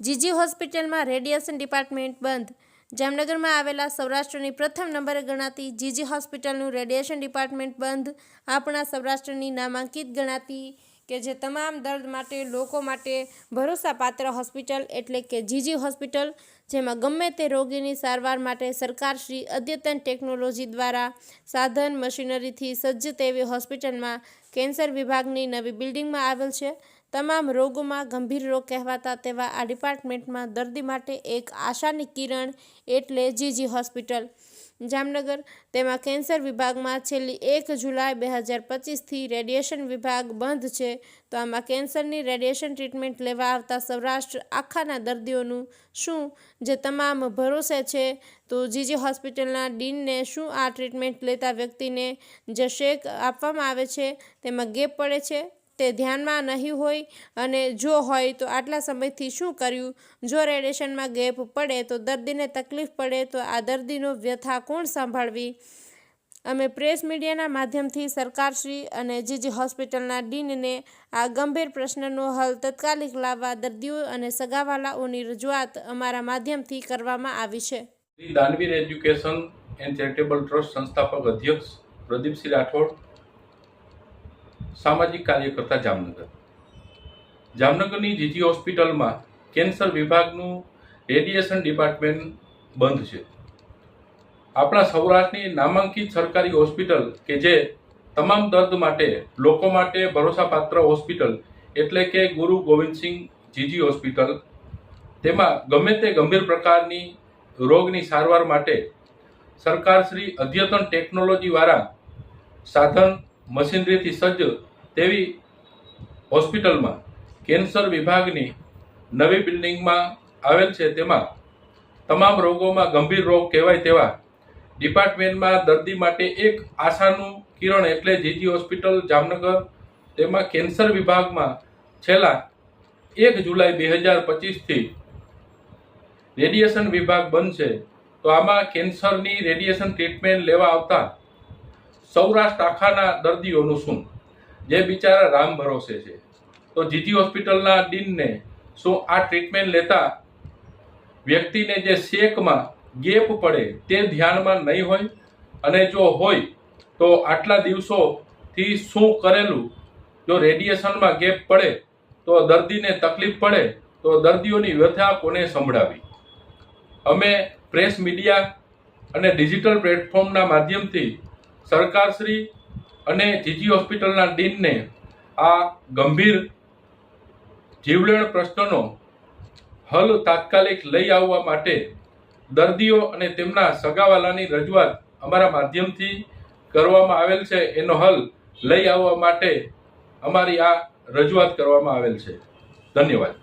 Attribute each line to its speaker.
Speaker 1: જીજી હોસ્પિટલમાં radiation department બંધ. જામનગરમાં આવેલા સૌરાષ્ટ્રની પ્રથમ નંબરે ગણાતી જીજી હોસ્પિટલનું રેડિયેશન ડિપાર્ટમેન્ટ બંધ. આપણા સૌરાષ્ટ્રની નામાંકિત ગણાતી કે જે તમામ દર્દ માટે, લોકો માટે ભરોસાપાત્ર હોસ્પિટલ એટલે કે જીજી હોસ્પિટલ, જેમાં ગમે તે રોગીની સારવાર માટે સરકારશ્રી અદ્યતન ટેકનોલોજી દ્વારા સાધન, મશીનરીથી સજ્જ તેવી હોસ્પિટલમાં કેન્સર વિભાગની નવી બિલ્ડિંગમાં આવેલ છે. તમામ રોગોમાં ગંભીર રોગ કહેવાતા તેવા આ ડિપાર્ટમેન્ટમાં દર્દી માટે એક આશાની કિરણ એટલે જીજી હોસ્પિટલ. જામનગર, તેમાં કેન્સર વિભાગમાં છેલ્લી એક જુલાઈ બે હજાર પચીસથી રેડિયેશન વિભાગ બંધ છે. તો આમાં કેન્સરની રેડિયેશન ટ્રીટમેન્ટ લેવા આવતા સૌરાષ્ટ્ર આખાના દર્દીઓનું શું જે તમામ ભરોસે છે? તો જીજી હોસ્પિટલના ડીનને શું આ ટ્રીટમેન્ટ લેતા વ્યક્તિને જે શેક આપવામાં આવે છે તેમાં ગેપ પડે છે? તે ધ્યાનમાં નહીં હોય અને જો હોય તો આટલા સમયથી શું કર્યું? જો રેડિયેશનમાં ગેપ પડે તો દર્દીને તકલીફ પડે તો આ દર્દીનો વ્યથા કોણ સાંભળવી? અમે પ્રેસ મીડિયાના માધ્યમથી સરકારશ્રી અને જીજી હોસ્પિટલના ડીનને આ ગંભીર પ્રશ્નનો હલ તત્કાલિક લાવવા દર્દીઓ અને સગાવાલાઓની રજૂઆત અમારા માધ્યમથી કરવામાં આવી છે.
Speaker 2: Danveer education and charitable trust સંસ્થાપક અધ્યક્ષ પ્રદીપસિંહ રાઠોડ સામાજિક કાર્યકર્તા જામનગર. જામનગરની જીજી હોસ્પિટલમાં કેન્સર વિભાગનું રેડિયેશન ડિપાર્ટમેન્ટ બંધ છે. આપણા સૌરાષ્ટ્રની નામાંકિત સરકારી હોસ્પિટલ કે જે તમામ દર્દ માટે, લોકો માટે ભરોસાપાત્ર હોસ્પિટલ એટલે કે ગુરુ ગોવિંદસિંહ જીજી હોસ્પિટલ. તેમાં ગમે તે ગંભીર પ્રકારની રોગની સારવાર માટે સરકારશ્રી અદ્યતન ટેકનોલોજીવાળા સાધન મશીનરીથી સજ્જ તેવી હોસ્પિટલમાં કેન્સર વિભાગની નવી બિલ્ડિંગમાં આવેલ છે તેમાં તમામ રોગોમાં ગંભીર રોગ કહેવાય તેવા ડિપાર્ટમેન્ટમાં દર્દી માટે એક આશાનું કિરણ એટલે જીજી હોસ્પિટલ, જામનગર. તેમાં કેન્સર વિભાગમાં છેલ્લા એક જુલાઈ બે હજાર પચીસથી રેડિયેશન વિભાગ બંધ છે તો આમાં કેન્સરની રેડિયેશન ટ્રીટમેન્ટ લેવા આવતા સૌરાષ્ટ્ર આખાના દર્દીઓનું શું? જે બિચારા રામ ભરોસે છે. તો જીજી હોસ્પિટલના ડીનને શું આ ટ્રીટમેન્ટ લેતા વ્યક્તિને જે શેકમાં ગેપ પડે તે ધ્યાનમાં નહીં હોય? અને જો હોય, તો આટલા દિવસોથી શું કરેલું? જો રેડિયેશનમાં ગેપ પડે, તો દર્દીને તકલીફ પડે, તો દર્દીઓની વ્યથા કોને સંભળાવી? અમે પ્રેસ મીડિયા અને ડિજિટલ પ્લેટફોર્મના માધ્યમથી સરકારશ્રી અને જીજી હોસ્પિટલના ડીનને આ ગંભીર જીવલેણ પ્રશ્નનો હલ તાત્કાલિક લઈ આવવા માટે દર્દીઓ અને તેમના સગાવાલાની રજૂઆત અમારા માધ્યમથી કરવામાં આવેલ છે. એનો હલ લઈ આવવા માટે અમારી આ રજૂઆત કરવામાં આવેલ છે. ધન્યવાદ.